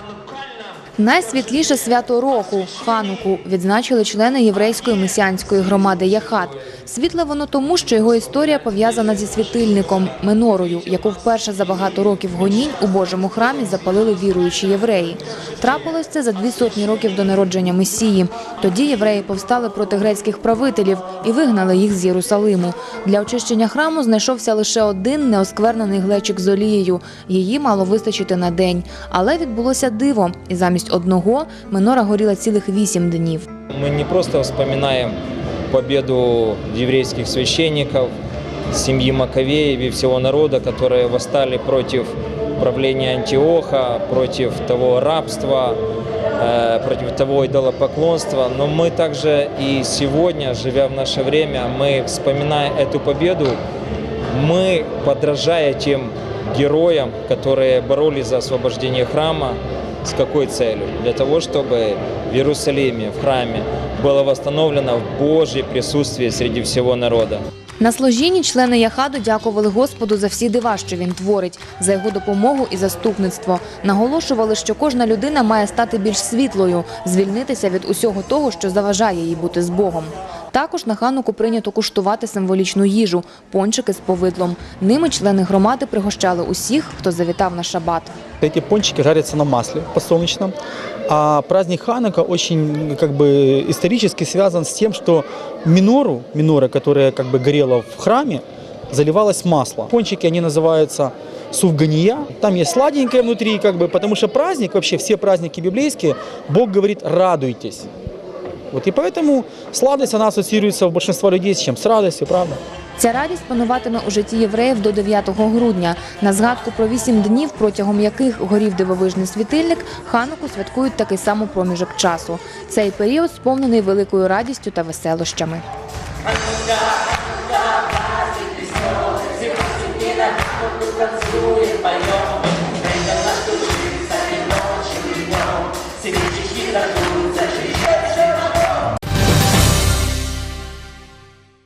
on the crack. Найсвітліше свято року хануку відзначили члени єврейської месіанської громади Яхат. Світле воно тому, що його історія пов'язана зі світильником менорою, яку вперше за багато років гонінь у Божому храмі запалили віруючі євреї. Трапилось це за дві сотні років до народження Месії. Тоді євреї повстали проти грецьких правителів і вигнали їх з Єрусалиму. Для очищення храму знайшовся лише один неосквернений глечик з олією. Її мало вистачити на день. Але відбулося диво, і замість одного менора горіла цілих вісім днів. Мы не просто вспоминаем победу еврейских священников, семьи Маковеев и всего народа, которые восстали против правления Антиоха, против того рабства, э, против того идолопоклонства. Но мы также и сегодня, живя в наше время, мы, вспоминая эту победу, мы, подражая тем героям, которые боролись за освобождение храма, с какой целью? Для того, чтобы в Иерусалиме, в храме было восстановлено Божье присутствие среди всего народа. На служінні члени Яхаду дякували Господу за всі дива, що він творить, за його допомогу і заступництво. Наголошували, що кожна людина має стати більш світлою, звільнитися від усього того, що заважає їй бути з Богом. Також на хануку прийнято куштувати символічну їжу пончики з повидлом. Ними члени громади пригощали усіх, хто завітав на шабат. Эти пончики жарятся на масле подсолнечном. А праздник Ханука очень как бы исторически связан с тем, что минору, минора, которая как бы горела в храме, заливалось масло. Пончики, они называются сувгания. Там есть сладенькое внутри, как бы, потому что праздник, вообще все праздники библейские, Бог говорит, радуйтесь. Вот и поэтому сладость, она ассоциируется у большинства людей с чем? С радостью, правда? Ця радість пануватиме у житті євреїв до 9 грудня. На згадку про вісім днів, протягом яких горів дивовижний світильник, хануку святкують такий самий проміжок часу. Цей період сповнений великою радістю та веселощами.